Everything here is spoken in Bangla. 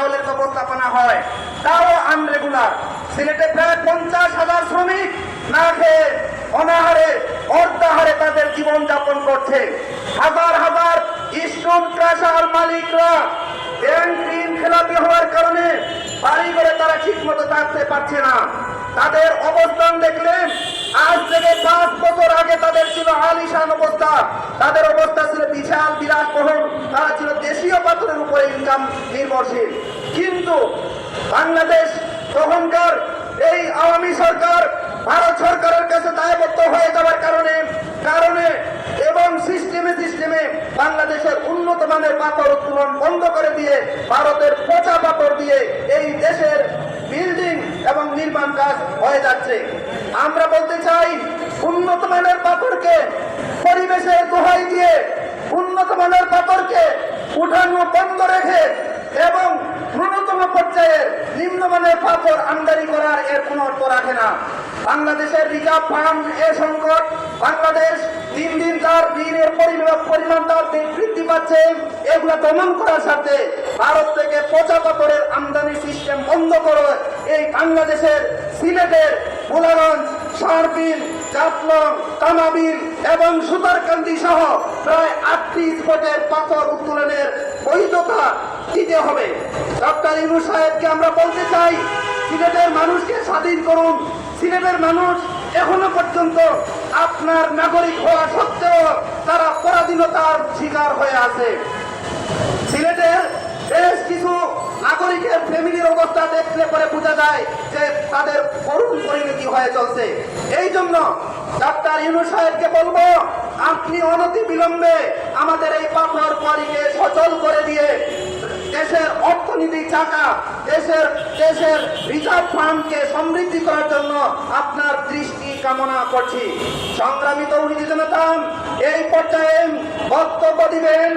চাউলের ব্যবস্থাপনা হয় তাও আনরেগুলার সিলেটে প্রায় পঞ্চাশ হাজার শ্রমিক না খেয়ে অনাহারে, অর্ধাহারে তাদের জীবন যাপন করছে। হাজার হাজার স্টোন ক্রাশার মালিকরা ব্যাংক ঋণ খেলাপি হওয়ার কারণে বাড়ি করে তারা ঠিক মতো থাকতে পারছে না। তাদের অবস্থান দেখলেন, আজ থেকে পাঁচ বছর আগে তাদের ছিল আলিশান অবস্থা। তাদের অবস্থা ছিল বিশাল, বিরাট বহন তারা ছিল উপরে ইনকাম নির্ভরশীল। কিন্তু বাংলাদেশ তখনকার এই আওয়ামী সরকার, ভারত সরকারের কাছে দায়বদ্ধ হয়ে যাওয়ার কারণে কারণে এবং সিস্টেমে সিস্টেমে বাংলাদেশের উন্নত মানের পাথর উত্তোলন বন্ধ করে দিয়ে ভারতের পচা পাথর দিয়ে এই দেশের বিল্ডিং এবং নির্মাণ কাজ হয়ে যাচ্ছে। আমরা বলতে চাই, উন্নত মানের পাথরকে পরিবেশের দোহাই দিয়ে উন্নত মানের পাথরকে উঠানো বন্ধ রেখে এবং ন্যূনতম পর্যায়ে নিম্নমানের পাথর আমদানি করার এর কোনো অর্থ রাখে না। বাংলাদেশের রিজার্ভ ফান্ড এ সংকট, বাংলাদেশ দিন দিন তার ঋণের পরিমাণ পরিমাণ তার বৃদ্ধি পাচ্ছে। এগুলো দমন করার সাথে ভারত থেকে পচা পাথরের আমদানি সিস্টেম বন্ধ করে এই বাংলাদেশের সিলেটের গোলাগঞ্জ সারবিল জাফলং তামাবিল এবং সুতারকান্দি সহ প্রায় আটটি স্পটের পাথর উত্তোলনের বৈধতা দিতে হবে। ডক্টর ইনু সাহেবকে আমরা বলতে চাই, সিলেটের মানুষকে স্বাধীন করুন। সিলেটের মানুষ এখনও পর্যন্ত আপনার নাগরিক হওয়া সত্ত্বেও তারা পরাধীনতার শিকার হয়ে আছে সিলেটের বেশ কিছু নাগরিকের ফ্যামিলির অবস্থা দেখলে পরে বোঝা যায় যে তাদের করুণ পরিণতি হয়ে চলছে। এই জন্য ডাক্তার ইনু সাহেবকে বলব, আপনি অনতি বিলম্বে আমাদের এই পাথর কোয়ারিকে সচল করে দিয়ে দেশের অর্থনীতি চাকা, দেশের দেশের রিজার্ভ ফান্ডকে সমৃদ্ধি করার জন্য আপনার দৃষ্টি কামনা করছি। সংগ্রামী তৌহিদি জনতা, এই পর্যায়ে বক্তব্য দিবেন